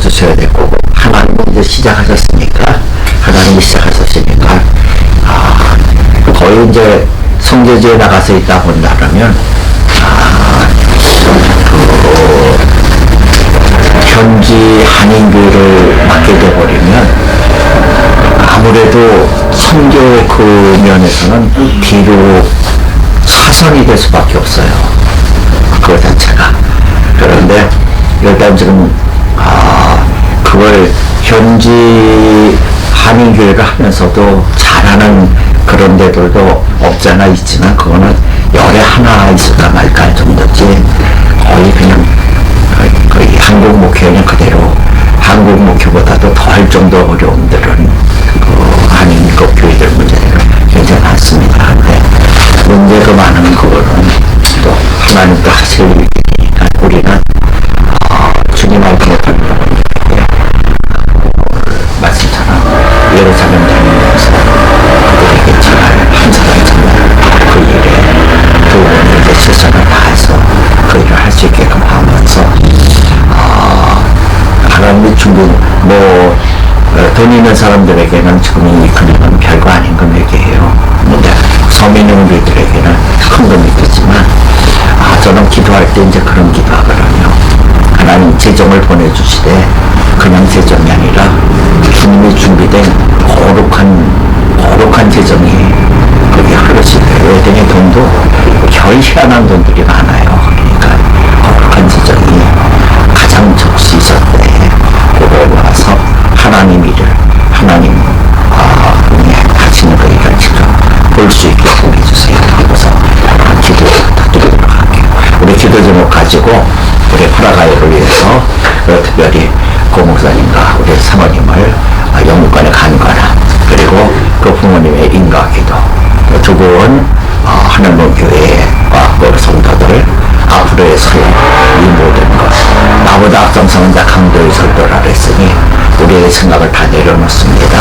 주셔야 될 거고 하나님은 이제 시작하셨으니까 하나님이 시작하셨으니까 아 거의 이제 성교지에 나가서 있다 본다면 아, 그 현지 한인교를 맡게 돼버리면 아무래도 선교의 그 면에서는 뒤로 사선이 될 수밖에 없어요. 그거 자체가. 그런데 일단 지금 현지 한인교회를 하면서도 잘하는 그런 데들도 없잖아 있지만 그거는 열에 하나 있을까 말까 할 정도지 거의 그냥 거의, 한국 목회는 그대로 한국 목회보다도 더할 정도 어려움들은 그 한인국 교회들 문제가 굉장히 많습니다. 근데 문제가 많은 그거는 또 하나님도 하실 사람들에게는 지금 이 금액은 별거 아닌 금액이에요. 근데 서민 우리들에게는 큰 금액이지만 아 저는 기도할 때 이제 그런 기도하거든요. 하나님 재정을 보내주시되 그냥 재정이 아니라 주님이 준비된 거룩한 거룩한 재정이 거기 흐르시대요. 여든의 돈도 별 희한한 돈들이 많아요. 볼수 있게 해주세요. 하고서 기도 드리도록 할게요. 우리 기도 제목 가지고 우리 프라가이를 위해서 그 특별히 고 목사님과 우리 사모님을 아, 영국관에 간거나 그리고 그 부모님의 인가 기도 두분 어, 하늘문 교회와 그 성도들 앞으로의 소이 모든 것 나보다 앞장서는 자 강도의 설도라 그랬으니 우리의 생각을 다 내려놓습니다.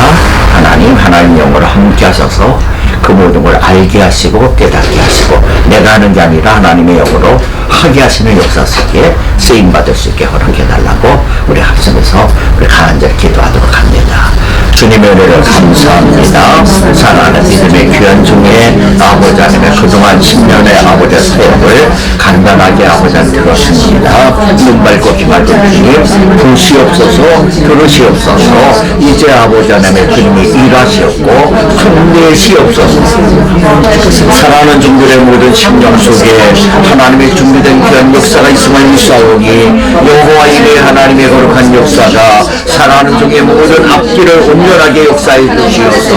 하나님 하나님 영으로 함께 하셔서 그 모든 걸 알게 하시고 깨닫게 하시고 내가 하는 게 아니라 하나님의 영으로 하게 하시는 역사 속에 쓰임 받을 수 있게 허락해 달라고 우리 합심해서 우리 간절히 기도하도록 합니다. 주님의 은혜를 감사합니다. 사랑하는 믿음의 귀한 중에 아버지 하나님의 그동안 10년의 아버지의 사역을 간단하게 아버지 한테 들었습니다. 눈 밟고 귀 맑은 주님 보시옵소서 들으시옵소서 이제 아버지 하나님의 주님이 일하시옵고 힘내시옵소서 사랑하는 종들의 모든 심령 속에 하나님의 준비된 귀한 역사가 있음을 믿사오니 여호와 이레 하나님의 거룩한 역사가 사랑하는 종의 모든 앞길을 온 전하게 역사해 주시어서.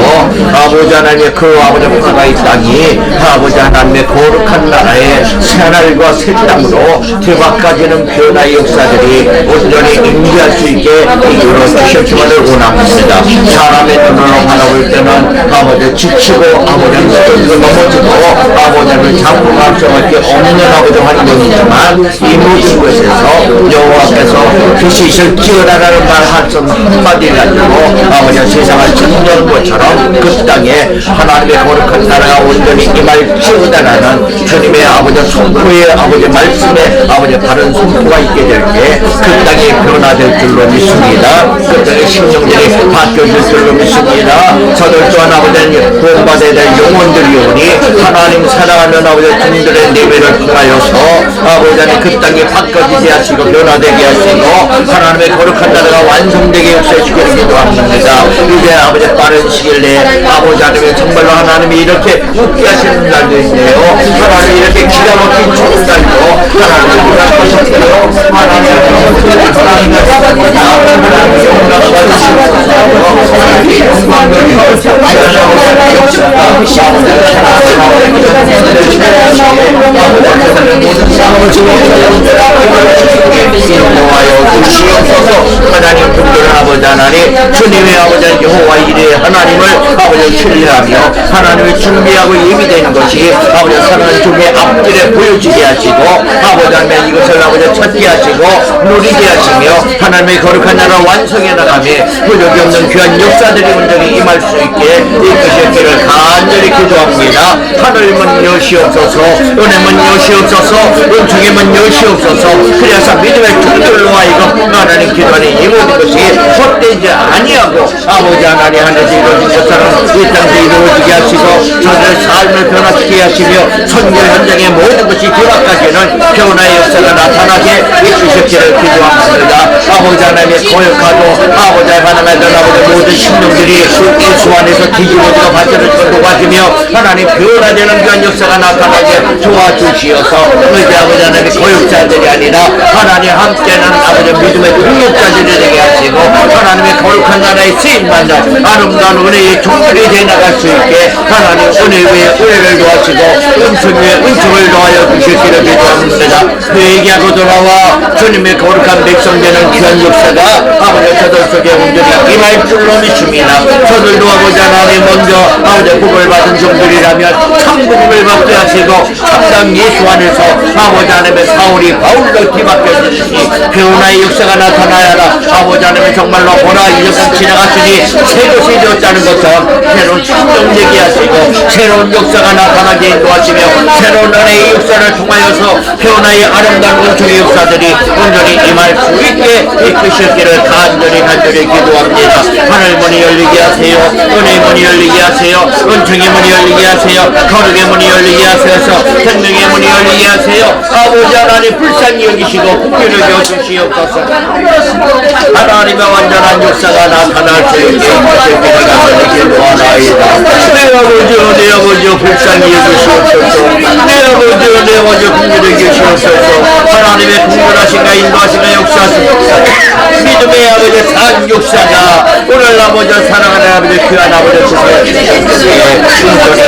아버지 하나님의 그 아버지 하나의 땅이 아버지 하나님의 거룩한 나라의 새하늘과 새 땅으로 대박까지는 변화의 역사들이 온전히 인지할 수 있게 이끌어 주셨기만을 원합니다. 사람의 눈으로 바라볼 때는 아버지 지치고 아버지는 쓰러지고 넘어지고 아버지를 잡고 감정할 게 없는 아버지 환경이지만 이 모든 것에서 여호와께서 그시실 지어라라는 말 한son 한마디 가지고 아버지 세상을 정리하는 것처럼 그 땅에 하나님의 거룩한 나라가 온전히 임할 지어다라는 주님의 아버지 선포의 아버지 말씀에 아버지 바른 선포가 있게 될 때 그 땅이 변화 될 줄로 믿습니다. 그 땅의 심령들이 바뀌어질 줄로 믿습니다. 저들 또한 아버지는 구원받아야 될 영혼들이 오니 하나님 사랑하는 아버지 주님들의 예배를 통하여서 아버지 하나님 그 땅이 바뀌어지게 하시고 변화되게 하시고 하나님의 거룩한 나라가 완성되게 역사해 주기를 기도합니다. 이제 아버지 빠른 시일 내에 아버지 하나님의 정말로 하나님이 이렇게 웃게 하시는 날도 있네요. 하나님이 이렇게 기가 막힌 여호와여 주시옵소서 하나님 분들 아버지 하나님 주님의 아버지 여호와 이래 하나님을 아버지 신뢰하며 하나님을 준비하고 예비되는 것이 아버지 사랑하는 주님의 앞 길에 보여지게 하시고 아버지 하나님 이것을 아버지 찾게 하시고 누리게 하시며 하나님의 거룩한 나라 완성해 나가며 부족이 없는 귀한 역사들이 온전히 임할 수 있게 이끄셨기를 간절히 기도합니다. 하늘문 여시옵소서 은혜문 여시옵소서 은총의 문 여시옵소서. 그래서 믿음의 종들로 하여금 하나님 기도하는 이 모든 아버지 하나님 하늘에서 이루어진 것처럼 이 땅에서 이루어지게 하시고 저들의 삶을 변화시키게 하시며 선교 현장의 모든 것이 뒤바까지는 변화의 역사가 나타나게 이끄셨기를 기도합니다. 아버지 하나님의 거역하고 아버지 하나님의 아버지 모든 심령들이 예수 안에서 뒤집어지고 발전을 도와주며 하나님 변화되는 귀한 역사가 나타나게 도와주시어서 우리 아버지 하나님의 거역자들이 아니라 하나님 함께하는 아버지 믿음의 동력자들이 되게 하시고 하나님의 거룩한 나라의 쓰임받는 아름다운 은혜의 종들이 되어 나갈 수 있게 하나님 은혜 위에 은혜를 도와시고 은총 위에 은총을 더하여 주시기를 기도합니다. 회개하고 돌아와 주님의 거룩한 백성 되는 귀한 역사가 아버지 저들 속에 온전히 임할 줄로 믿습니다. 저들도 아버지 하나님 먼저 아버지 복을 받은 종들이라면 참복음을 받게 하시고 참담 예수 안에서 아버지 하나님의 사울이 바울로 뒤바뀌어지듯이 변화의 역사가 나타나야 하라. 아버지 하나님 정말로 보라 이제는 지나갔으니 새 것이 되었다는 것처럼 새로운 충정되게 하시고 새로운 역사가 나타나게 인도하시며 새로운 은혜 의 역사를 통하여서 변화의 아름다운 은총의 역사들이 온전히 임할 수 있게 이끄셨기를 간절히 간절히 기도합니다. 하늘 문이 열리게 하세요. 은혜의 문이 열리게 하세요. 은총의 문이 열리게 하세요. 거룩의 문이 열리게 하셔서 생명의 문이 열리게 하세요. 아버지 하나님 불쌍히 여기시고 국기를 여주시옵소서. 하나님의 완전한 역사가 나타날 수 있게 하시기를 간절히 기도하나이다 내 아버지여 내 아버지여 불쌍히 여주시옵소서. 내 아버지 여내 아버지여 국기를 여주시옵소서 하나님의 국물하신가 인도하신가 역사하소서 믿음의 아버지 산 역사가 오늘 아버지 사랑하는 아버지 귀한 아버지 순전히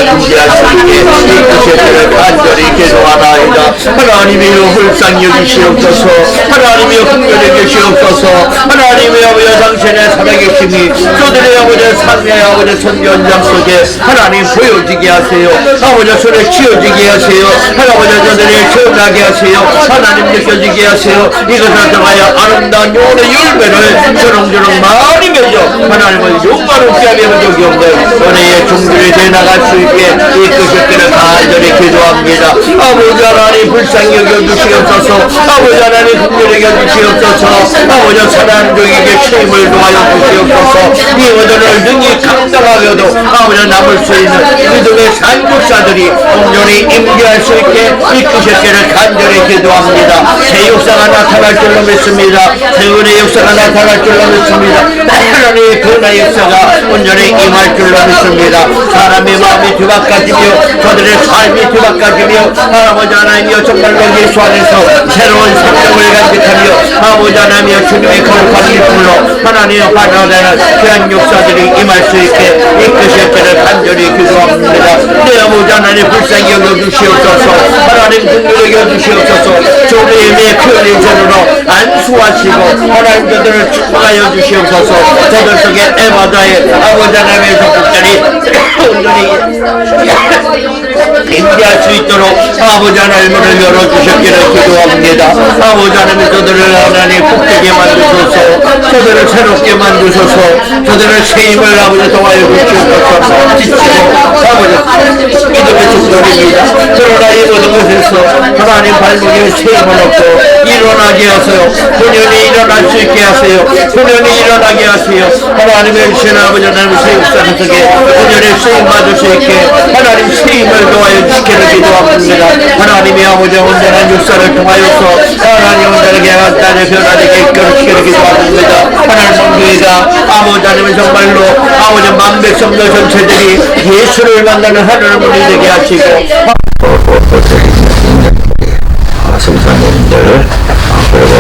준비할 수 있게 이끄시기를 간절히 기도하나이다 하나님이여 불쌍히 여기시옵소서 하나님이여 긍휼히 계시옵소서 하나님의 아버지 당신의 살아계심이 저들의 아버지 삶의 아버지 선교 현장 속에 하나님 보여지게 하세요. 아버지 손에 쥐어지게 하세요 할아버지 저들이 태어나게 하세요 하나님 느껴지게 하세요 이것을 통하여 아름다운 영혼의 열매를 저렁저렁 많이 맺어 하나님을 영광롭게 하며 없는 은혜의 종들이 되나갈 수 있게 이끄셨기를 간절히 기도합니다. 아버지 하나님 불쌍히 여겨주시옵소서. 아버지 하나님 긍휼히 여겨주시옵소서. 아버지 사랑하는 종에게 힘을 도하여 주시옵소서. 이 의도를 능히 감당하여도 아버지 남을 수 있는 믿음의 산국사들이 온전히 임재할 수 있게 이끄셨기를 간절히 기도합니다. 새 역사가 나타날 줄로 믿습니다. 새 은혜 역사가 나타날 줄로 믿습니다. 하나님의 변화 역사가 온전히 임할 줄로 믿습니다. 사람의 마음이 뒤바꿔지며 저들의 삶이 뒤바꿔지며 아버지 하나님이여 정말로 예수 안에서 새로운 생명을 간직하며 아버지 하나님이여 주님의 거룩한 이름으로 하나님의 받아내는 귀한 역사들이 임할 수 있게 이끄셨기를 간절히 기도합니다. 내 아버지 하나님 불쌍히 여겨 주시옵소서 하나님 긍휼히 여겨주시옵소서. 조리의 표현의 전으로 안수하시고 하나님 저들을 축복하여 주시옵소서. 저들 속에 에바다의 아버지 하나님의 적국들이 온전히 임재할 수 있도록 아버지 하나님을 열어주셨기를 기도합니다. 아버지 하나님 저들을 하나님 복되게 만드소서. 저들을 새롭게 만드소서. 저들을 새 힘을 아버지 통하여 주시옵소서. 지치고 아버지 믿음의 축복입니다. 그러나 이 모든 것에서 하나님 발목에 새 힘을 얻고 일어나게 하세요 본연이 일어날 수 있게 하세요. 본연이 일어나게 하세요. 하나님의 신 아버지 하나님 새 역사 속에 본연의 쓰임 받을 수 있게 하나님 새 힘을 도와여 주시기를 기도 합니다 하나님의 아버지 온전한 역사를 통하여서 하나님 온전하게 하나님의 변화되게 이끌어주시기를 기도 합니다. 하나님 교회가 아버지 하나님은 정말로 아버지 만백성들 전체들이 예수를 만나는 하나님 문이 되게 하시고 어, 성사님들 어, 그리고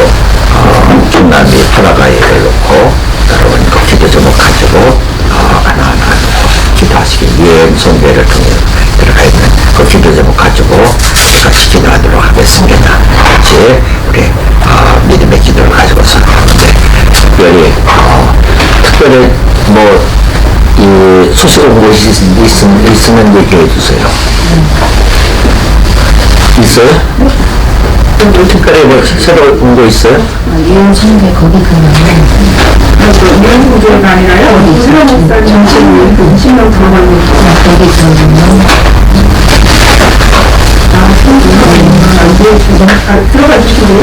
어, 중남미 파라과이를 놓고 여러분 그 기도 제목 가지고 어, 하나하나 기도하시기 위해 성배를 통해 하겠습니다. 같이 우리 어, 믿음의 기도를 가지고서 하는데 특별히 어, 특별히 뭐이 소식 온 곳이 있, 있, 있으면 얘기해 주세요. 있어요? 또 특별히 뭐 새로 온 거 있어요? 이혼 성대 거기 가면 이런 구조가 아니라요. 이슬람 목사 정신이 신명 들어가는 거. 거기 가면 아, 들어가 주시고요.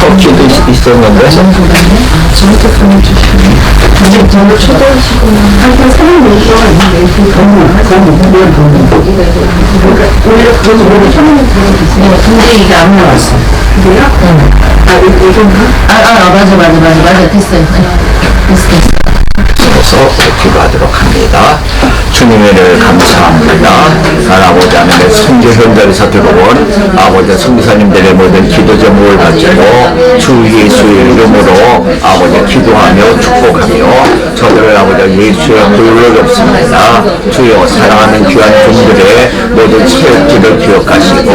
또 기도 있- 있었는데 저한테 보내주시면 근데 저를 초대하시거나 한편 사는 용도가 있는데 그 건물, 건물, 건물. 그러니까 오히려 그건 오히려 현명한 네, 근데 이게 안 나왔어 그래요? 아, 요- 요즘은? 아, 아, 맞아, 맞아, 맞아, 맞아, 됐어요. 네, 됐어, 됐어. 서서 기도하도록 합니다. 주님을 감사합니다. 아버지 하나님의 성교 현장에서 들어온 아버지 성사님들의 모든 기도 제목을 가지고 주 예수의 이름으로 아버지 기도하며 축복하며 저들을 아버지 예수의 홀로 없습니다. 주여 사랑하는 귀한 종들의 모든 체육기를 기억하시고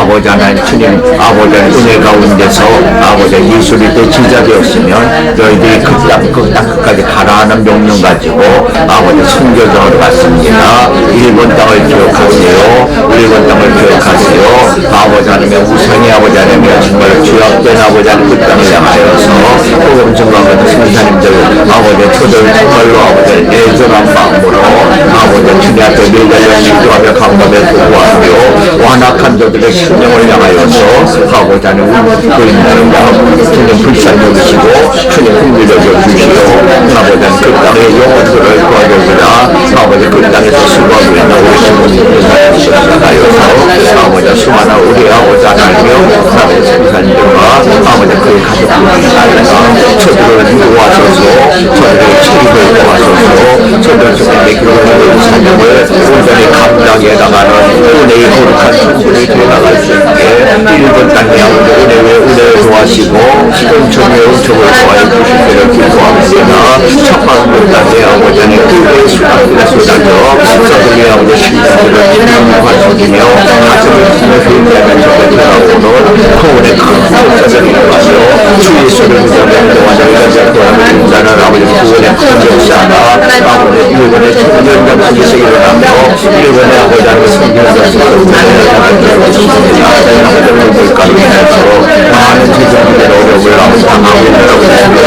아버지 하나님 주님 아버지 은혜 가운데서 아버지 예수를 또 진자되었으면 너희들이 그땅 그땅 끝까지 가라하는 명령 가지고 아버지 선교장으로 갔습니다. 일본 땅을 기억하세요. 일본 땅을 기억하세요. 아버지 하나님의 우상의 아버지 하나님의 정말 죄악된 아버지 하나님 그 땅을 향하여서 복음 증거하는 선사님들 아버지 초들 정말로 아버지 아버지 하나님 울고 있는 주님 불쌍히 여기시고 주님 흥미를 여주시고 아버지 그 땅의 영혼들을 도와주시라 아버지 그 땅에서 수고하고 있는 우리 시민들을 하여서 아버지 수많은 우리 아버지 하나님여 아버지 생산들과 아버지 그의 가족들을 살려서 저들을 도와줘서 저들의 책임을 도와줘서 저들 중에 기록하는 사명을 온전히 감당해 나가는 은혜의 거룩한 성분이 수 있게 일본 은혜의 은혜를 도와시고 은총의 은총을 도와해 주실 때를 기도합니다 첫방문 땅에 아버지 하나님 그의 수납들에 쏟아져 저들의 아버지 신들을 기도하시며 가슴을 힘을 적을 돌아오는 거울의 큰 역사를 일어나며 주 예수를 믿으며 도와줘야 될 거라 는 인자는 아버지 구원의 큰 역사가 아버지 일본의 청년 속에서 일어나며 일본의 아버지 하나님 성경에서 아버지 물가로 인해서 많은 제정들의 어려움을 아버지 있다고 생각합니다.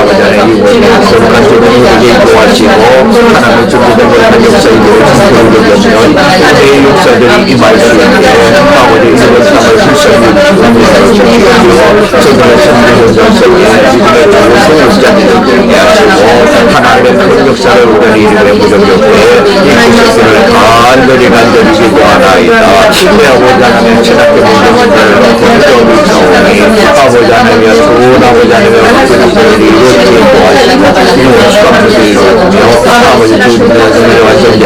아버지 하나님 이번에 거룩한 제정들에게 도와주시고 하나님의 준비된 거룩한 진정을 없는 은혜의 역사들이 임할 수 있게 아버지 일본 땅을 불쌍히 주시고 저들의 Gracias. 하나님의 큰 역사를 우리 이름에 무정력해 이 구속들을 간절히 간절히 기도하나이다 내 아버지 하나님의 신학교 문제들을 건조하고 있사오니 아버지 하나님의 좋은 아버지 하나님의 학교들을 이루어지게 도와주시고 이런 수감들을 이루어지며 아버지 주님의 은혜와 완전되며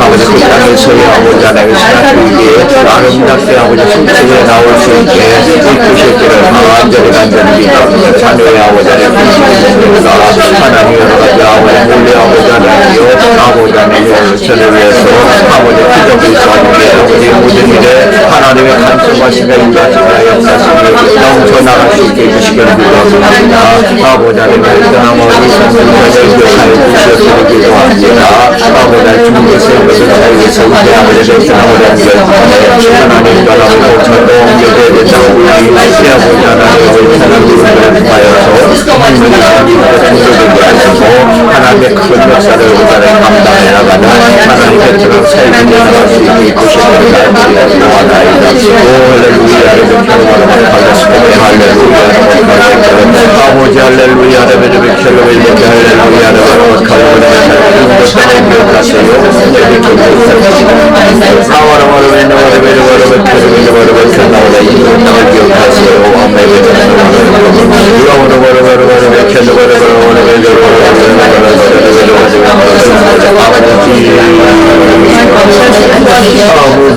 아버지 그 땅에서의 아버지 하나님의 신학교에게 아름답게 아버지 성취에 나올 수 있게 이끄실 때를 간절히 간절히 기도합니다 자녀의 아버지 하나님 니다 하나님 여러 가지 아버지 몰래 아버지 하나님이요 아버지 하나님의 저를 위해서 아버지 기적이 있사오니 아버지 모든 일에 하나님의 간섭하시며 인도하시며 역사시며 넘쳐나갈 수 있게 해주시기를 기도합니다 아버지 하나님의 떠나머니 성령을 교사에 주시옵기를 기도합니다 아버지 하나님 주님께서 이것을 저에게서 우리 아버지를 떠나버려 하나님 떠나고 저도 옮겨져야 된다고 우리 아버지 하나님의 그런 삶을 나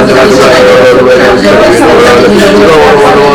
Thank you.